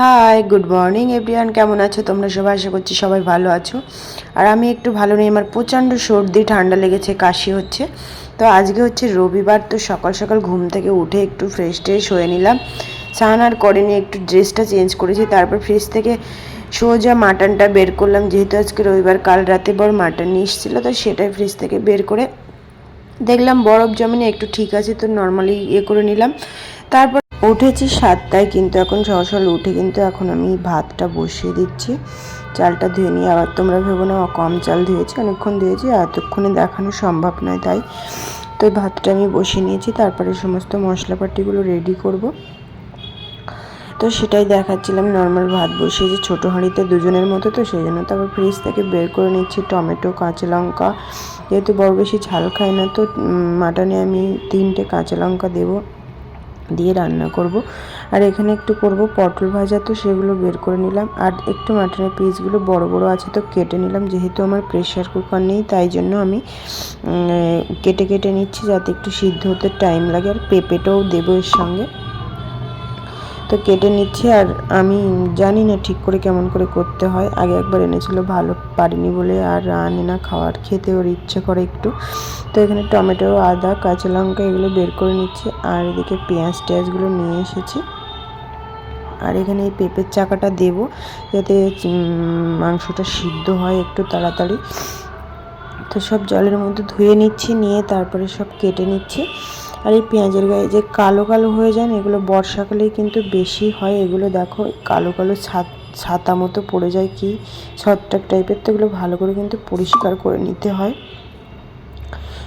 Hi good morning everyone কেমন আছো তোমরা? সবাই আশা করছি সবাই ভালো আছো। আর আমি একটু ভালো নেই, আমার প্রচণ্ড সর্দি, ঠান্ডা লেগেছে, কাশি হচ্ছে। তো আজকে হচ্ছে রবিবার, তো সকাল সকাল ঘুম থেকে উঠে একটু ফ্রেশ ট্রেশ হয়ে নিলাম। স্নান আর করিনি, একটু ড্রেসটা চেঞ্জ করেছি, তারপর ফ্রিজ থেকে সোজা মাটনটা বের করলাম। যেহেতু আজকে রবিবার, কাল রাতে বড় মাটন এসেছিল, তো সেটাই ফ্রিজ থেকে বের করে দেখলাম বরফ জমিনে একটু ঠিক আছে, তো নর্মালি ইয়ে করে নিলাম। তারপর উঠেছি সাতটায়, কিন্তু এখন সকাল উঠে কিন্তু এখন আমি ভাতটা বসিয়ে দিচ্ছি। চালটা ধুয়ে নিয়ে আবার তোমরা ভেবো না, কম চাল ধুয়েছি, অনেকক্ষণ ধুয়েছি এতক্ষণে দেখানো সম্ভব নয় তাই। তো ভাতটা আমি বসিয়ে নিয়েছি, তারপরে সমস্ত মশলাপাতিগুলো রেডি করব। তো সেটাই দেখাচ্ছিলাম নর্মাল ভাত বসিয়েছি, ছোটো হাঁড়িতে দুজনের মতো, তো সেই জন্য তারপর ফ্রিজ থেকে বের করে নিচ্ছি, টমেটো, কাঁচা লঙ্কা। যেহেতু বড় বেশি ঝাল খায় না, তো মাটনে আমি তিনটে কাঁচা লঙ্কা দেবো। দিয়ে রান্না করব। আর এখানে একটু করব পটল ভাজা, তো সেগুলো বের করে নিলাম। আর একটু মাটনের পিসগুলো বড় বড় আছে, তো কেটে নিলাম। যেহেতু আমার প্রেশার কুকার নেই, তাই জন্য আমি কেটে কেটে নিচ্ছি যাতে একটু সিদ্ধ হতে টাইম লাগে। আর পেঁপেটাও দেবো এর সঙ্গে। তো কেটে নিচ্ছি আর আমি জানি না ঠিক করে কেমন করে করতে হয়। আগে একবার এনেছিল, ভালো পারিনি বলে আর আনে না, খাওয়ার খেতে ওর ইচ্ছে করে একটু। তো এখানে টমেটো, আদা, কাঁচা লঙ্কা এগুলো বের করে নিচ্ছি আর এদিকে পেঁয়াজ টেয়াজগুলো নিয়ে এসেছি। আর এখানে এই পেঁপের চাকাটা দেব যাতে মাংসটা সিদ্ধ হয় একটু তাড়াতাড়ি। তো সব জলের মধ্যে ধুয়ে নিচ্ছি, নিয়ে তারপরে সব কেটে নিচ্ছি। আর এই পেঁয়াজের গায়ে যে কালো কালো হয়ে যান এগুলো বর্ষাকালেই কিন্তু বেশি হয়। এগুলো দেখো কালো কালো ছাত, ছাতা মতো পড়ে যায় কি ছত্রাক টাইপের, তো এগুলো ভালো করে কিন্তু পরিষ্কার করে নিতে হয়।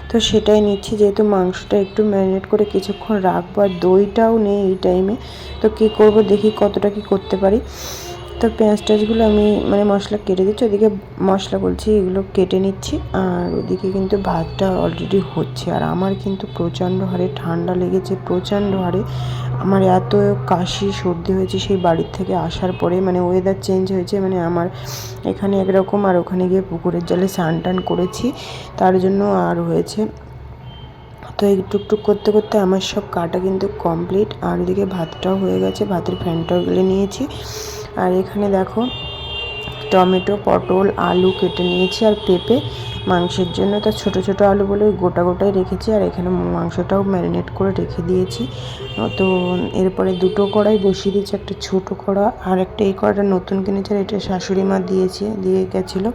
তো সেটাই নিচ্ছি, যেহেতু মাংসটা একটু ম্যারিনেট করে কিছুক্ষণ রাখব, আর দইটাও নেই এই টাইমে। তো কী করব, দেখি কতটা কি করতে পারি। তো পেঁয়াজ টেয়াজগুলো আমি মানে মশলা কেটে দিচ্ছি, ওদিকে মশলা বলছি, এগুলো কেটে নিচ্ছি। আর ওদিকে কিন্তু ভাতটা অলরেডি হচ্ছে। আর আমার কিন্তু প্রচণ্ড হারে ঠান্ডা লেগেছে, প্রচণ্ড হারে। আমার এত কাশি, সর্দি হয়েছে সেই বাড়ির থেকে আসার পরে মানে ওয়েদার চেঞ্জ হয়েছে মানে আমার এখানে একরকম আর ওখানে গিয়ে পুকুরের জলে স্নান টান করেছি। তার জন্য আর হয়েছে। তো এই টুকটুক করতে করতে আমার সব কাটা কিন্তু কমপ্লিট আর ওদিকে ভাতটাও হয়ে গেছে, ভাতের ফ্যানটাও গেলে নিয়েছি। আর এখানে দেখো টমেটো পটল আলু কেটে নিয়েছি আর পেঁপে মাংসের জন্য। তো ছোট ছোট আলু বলে গোটা গোটাই রেখেছি আর এখানে মাংসটাও ম্যারিনেট করে রেখে দিয়েছি। তো এরপরে দুটো কড়াই বসিয়ে দিয়েছি, একটা ছোট কড়া আর একটা এই কড়াটা নতুন কিনেছে এটা শাশুড়ি মা দিয়েছে, দিয়ে গেছিল।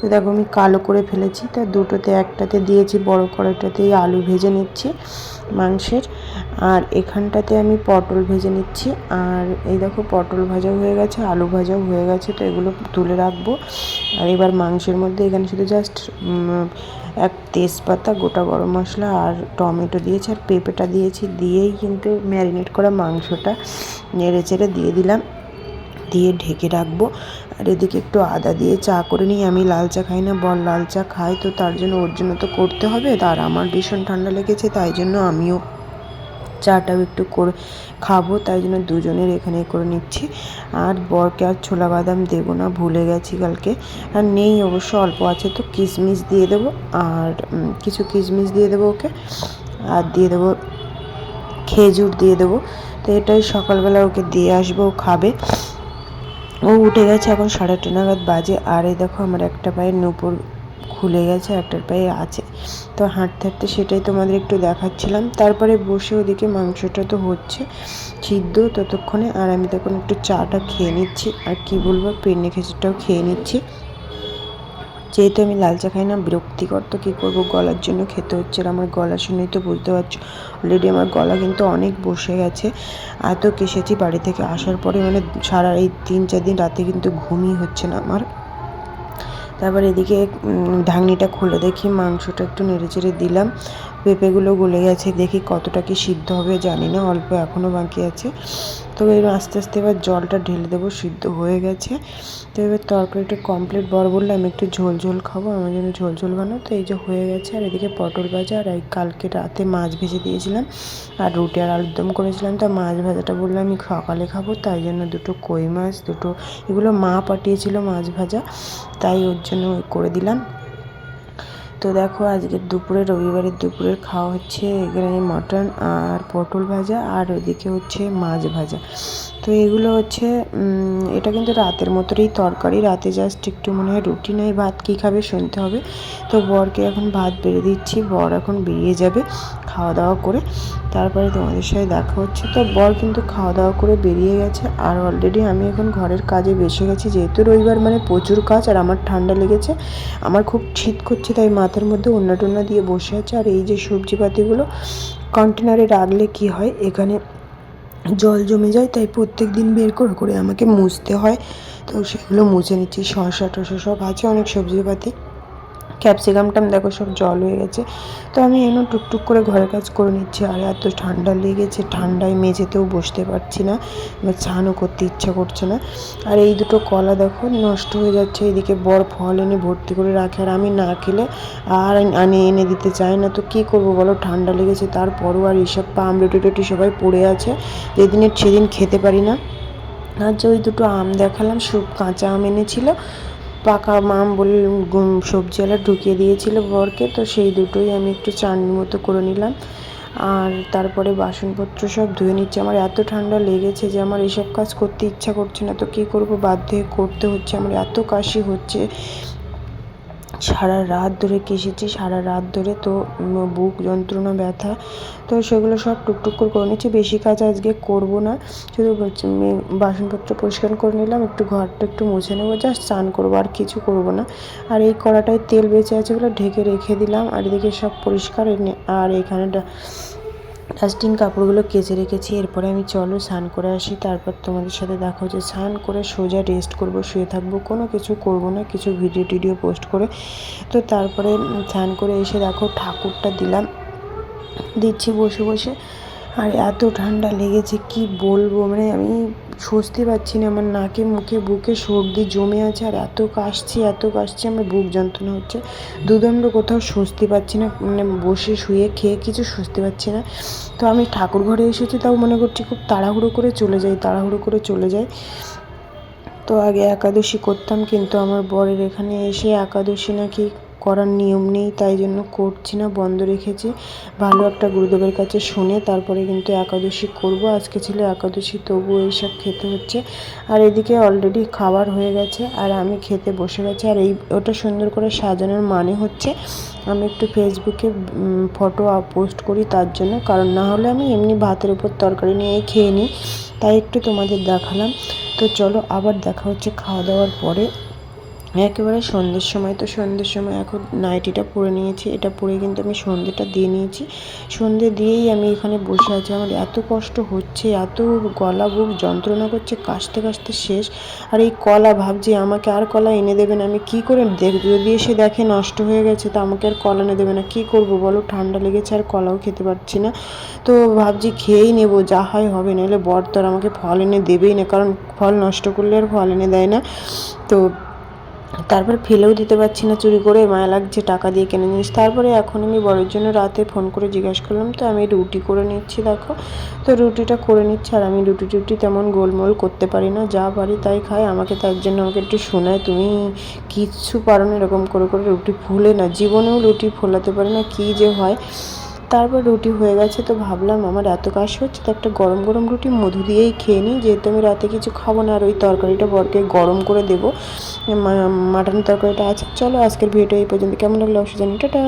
তো দেখো আমি কালো করে ফেলেছি, তা দুটোতে একটাতে দিয়েছি, বড় কড়াইটাতেই আলু ভেজে নিচ্ছি মাংসের। আর এখানটাতে আমি পটল ভেজে নিচ্ছি, আর এই দেখো পটল ভাজাও হয়ে গেছে, আলু ভাজাও হয়ে গেছে, তো এগুলো তুলে রাখব। আর এবার মাংসের মধ্যে এখানে শুধু জাস্ট এক তেজপাতা, গোটা গরম মশলা আর টমেটো দিয়েছি আর পেঁপেটা দিয়েছি, দিয়েই কিন্তু ম্যারিনেট করা মাংসটা নেড়ে চেড়ে দিয়ে দিলাম। দিয়ে ঢেকে রাখব। আর এদিকে একটু আদা দিয়ে চা করে নিই। আমি লাল চা খাই না বল লাল চা খাই তো তার জন্য ওর জন্য তো করতে হবে। তার আমার ভীষণ ঠান্ডা লেগেছে, তাই জন্য আমিও চাটাও একটু করে খাব, তাই জন্য দুজনের এখানে করে নিচ্ছি। আর বরকে আর ছোলা বাদাম দেবো না, ভুলে গেছি কালকে। আর নেই অবশ্য, অল্প আছে তো, কিশমিশ দিয়ে দেবো। আর কিছু কিশমিশ দিয়ে দেবো ওকে। আর দিয়ে দেবো খেজুর দিয়ে দেবো। তো এটাই সকালবেলা ওকে দিয়ে আসব, ও খাবে। ও উঠে গেছে এখন সাড়ে আটটা নাগাদ বাজে। আর এই দেখো, আমার একটা পায়ের নুপুর খুলে গেছে, একটার পায়ে আছে। তো হাঁটতে হাঁটতে সেটাই তোমাদের একটু দেখাচ্ছিলাম। তারপরে বসে ওদিকে মাংসটা তো হচ্ছে সিদ্ধ ততক্ষণে। আর আমি তখন একটু চাটা খেয়ে নিচ্ছি। আর কি বলব, পেন্নে খেজুরটাও খেয়ে নিচ্ছি। যেহেতু আমি লাল চা খাই না, বিরক্তিকর তো কী করব? গলার জন্য খেতে হচ্ছে আমার গলা শুনেই তো বুঝতে পারছ। অলরেডি আমার গলা কিন্তু অনেক বসে গেছে। এত কেসেছি বাড়ি থেকে আসার পরে। মানে সারা এই তিন চার দিন রাতে কিন্তু ঘুমই হচ্ছে না আমার। তারপর এদিকে ঢাকনিটা খুলে দেখি মাংসটা একটু নেড়ে চেড়ে দিলাম। পেঁপেগুলো গলে গেছে, দেখি কতটা কি সিদ্ধ হবে, জানি না, অল্প এখনও বাকি আছে। তো এবার আস্তে আস্তে এবার জলটা ঢেলে দেবো, সিদ্ধ হয়ে গেছে। তো এবার তরকারিটা কমপ্লিট বর বললে আমি একটু ঝোল ঝোল খাব, আমার জন্য ঝোল ঝোল বানাও। তো এই যে হয়ে গেছে, আর এদিকে পটল ভাজা, আর এই কালকে রাতে মাছ ভেজে দিয়েছিলাম, আর রুটি আর আলুরদম করেছিলাম। তো মাছ ভাজাটা বললাম আমি সকালে খাব, তাই জন্য দুটো কই মাছ, দুটো, এগুলো মা পাঠিয়েছিল মাছ ভাজা, তাই ওর জন্য করে দিলাম। তো দেখো, আজকে দুপুরে, রবিবারের দুপুরের খাওয়া হচ্ছে এখানে মাটন আর পটল ভাজা আর ওইদিকে হচ্ছে মাছ ভাজা। তো এগুলো হচ্ছে এটা কিন্তু রাতের মতোই তরকারি। রাতে জাস্ট একটু মনে হয় রুটি নাই, ভাত কী খাবে শুনতে হবে। তো বরকে এখন ভাত বেড়ে দিচ্ছি, বর এখন বেরিয়ে যাবে খাওয়া দাওয়া করে। তারপরে তোমাদের সাথে দেখা হচ্ছে। তো বর কিন্তু খাওয়া দাওয়া করে বেরিয়ে গেছে আর অলরেডি আমি এখন ঘরের কাজে বেসে গেছি। যেহেতু রবিবার মানে প্রচুর কাজ আর আমার ঠান্ডা লেগেছে, আমার খুব শীত করছে তাই মাথার মধ্যে ওন্না টোন্না দিয়ে বসে আছে। আর এই যে সবজিপাতিগুলো কন্টেনারে রাখলে কি হয়? এখানে জল জমে যায়, তাই প্রত্যেক দিন বের করে করে আমাকে মুছতে হয়। তো সেগুলো মুছে নিচ্ছি শসা টসা সব আছে, অনেক সবজিপাতি। ক্যাপসিকামটাম দেখো সব জল হয়ে গেছে। তো আমি এনে টুকটুক করে ঘরের কাজ করে নিচ্ছি, আর এত ঠান্ডা লেগেছে, ঠান্ডায় মেঝেতেও বসতে পারছি না। বা স্নানও করতে ইচ্ছা করছে না। আর এই দুটো কলা দেখো নষ্ট হয়ে যাচ্ছে, এদিকে বড় ফল এনে ভর্তি করে রাখে, আর আমি না খেলে আর আনে এনে দিতে চাই না। তো কী করব বলো, ঠান্ডা লেগেছে, তারপরও আর এইসব পাম রুটি টুটি সবাই পড়ে আছে। যেদিনের সেদিন খেতে পারি না। আর যে ওই দুটো আম দেখালাম কাঁচা আম এনেছিল পাকা মাম বলে সবজি সবজিওয়ালা ঢুকিয়ে দিয়েছিল বরকে, তো সেই দুটোই আমি একটু চাটনি মতো করে নিলাম। আর তারপরে বাসনপত্র সব ধুয়ে নিচ্ছে। আমার এত ঠান্ডা লেগেছে যে আমার এসব কাজ করতে ইচ্ছা করছে না, তো কী করব? বাধ্য হয়ে করতে হচ্ছে। আমার এত কাশি হচ্ছে। সারা রাত ধরে কেসেছি, সারা রাত ধরে তো বুক যন্ত্রণা, ব্যথা, তো সেগুলো সব টুকটুক করে করে নিচ্ছি। বেশি কাজ আজকে করব না, শুধু বাসনপত্র পরিষ্কার করে নিলাম, একটু ঘরটা একটু মুছে নেব, জাস্ট স্নান করব, আর কিছু করব না। আর এই কড়াটায় তেল বেঁচে আছে ওগুলো ঢেকে রেখে দিলাম, আর এদিকে সব পরিষ্কার আর এখানে ডাস্টিং কাপড়গুলো কেচে রেখেছি, এরপরে আমি চলো স্নান করে আসি। তারপর তোমাদের সাথে দেখা হচ্ছে। স্নান করে সোজা রেস্ট করব, শুয়ে থাকব, কোনো কিছু করব না, কিছু ভিডিও টিডিও পোস্ট করে। তো তারপরে স্নান করে এসে দেখো ঠাকুরটা দিলাম। দিচ্ছি বসে বসে। আর, এত ঠান্ডা লেগেছে, কি বলব? মানে আমি স্বস্তি পাচ্ছি না, আমার নাকে, মুখে, বুকে সর্দি জমে আছে, আর এত কাশছি এত কাশছি, আমার বুক যন্ত্রণা হচ্ছে। দুদণ্ড কোথাও স্বস্তি পাচ্ছি না মানে বসে শুয়ে খেয়ে কিছু স্বস্তি পাচ্ছি না। তো আমি ঠাকুর ঘরে এসেছি, তাও মনে করছি খুব তাড়াহুড়ো করে চলে যাই, তাড়াহুড়ো করে চলে যাই। তো আগে একাদশী করতাম, কিন্তু আমার বরের এখানে এসে একাদশী নাকি করার নিয়ম নেই, তাই জন্য করছি না, বন্ধ রেখেছি। ভালো একটা গুরুদেবের কাছে শুনে তারপরে কিন্তু একাদশী করব। আজকে ছিল একাদশী তবু এইসব খেতে হচ্ছে। আর এদিকে অলরেডি খাবার হয়ে গেছে, আর আমি খেতে বসে গেছি। আর এই, ওটা সুন্দর করে সাজানোর মানে হচ্ছে আমি একটু ফেসবুকে ফটো পোস্ট করি তার জন্য। কারণ না হলে আমি এমনি ভাতের উপর তরকারি নিয়েই খেয়ে নিই। তাই একটু তোমাদের দেখালাম। তো চলো আবার দেখা হচ্ছে খাওয়া দাওয়ার পরে। একেবারে সন্ধ্যের সময় তো সন্ধ্যের সময় এখন নাইটিটা পরে নিয়েছি। এটা পরে কিন্তু আমি সন্ধ্যেটা দিয়ে নিয়েছি। সন্ধ্যে দিয়েই আমি এখানে বসে আছি। আমার এত কষ্ট হচ্ছে, এত গলা বুক যন্ত্রণা করছে, কাশতে কাশতে শেষ। আর এই কলা ভাবছি, আমাকে আর কলা এনে দেবে না। আমি কি করে দেখ, যদি এসে দেখে নষ্ট হয়ে গেছে, তো আমাকে আর কলা এনে দেবে না। কি করব বলো? ঠান্ডা লেগেছে আর কলাও খেতে পারছি না। তো ভাবছি খেয়েই নেব, যা হয় হবে। নাহলে বর তো আর আমাকে ফল এনে দেবেই না। কারণ ফল নষ্ট করলে আর ফল এনে দেয় না। তো তারপর ফেলেও দিতে পারছি না চুরি করে, মায়া লাগছে টাকা দিয়ে কিনে নিস তারপরে এখন আমি বড়ের জন্য রাতে ফোন করে জিজ্ঞাসা করলাম, তো আমি রুটি করে নিচ্ছি, দেখো। তো রুটিটা করে নিচ্ছি আর আমি রুটি টুটি তেমন গোলমোল করতে পারি না, যা পারি তাই খাই। আমাকে তার জন্য আমাকে একটু শোনায়, তুমি কিচ্ছু পারো না এরকম করে করে রুটি ফুলে না। জীবনেও রুটি ফোলাতে পারে না, কী যে হয়? তারপর রুটি হয়ে গেছে, তো ভাবলাম আমার এত কাজ হচ্ছে, তো একটা গরম গরম রুটি মধু দিয়েই খেয়ে নিই। যেহেতু আমি রাতে কিছু খাব না, আর ওই তরকারিটা বরকে গরম করে দেবো। মাটন তরকারিটা আছে। চলো আজকের ভিডিও এই পর্যন্ত। কেমন লাগল অসুবিধা জানি টাটা!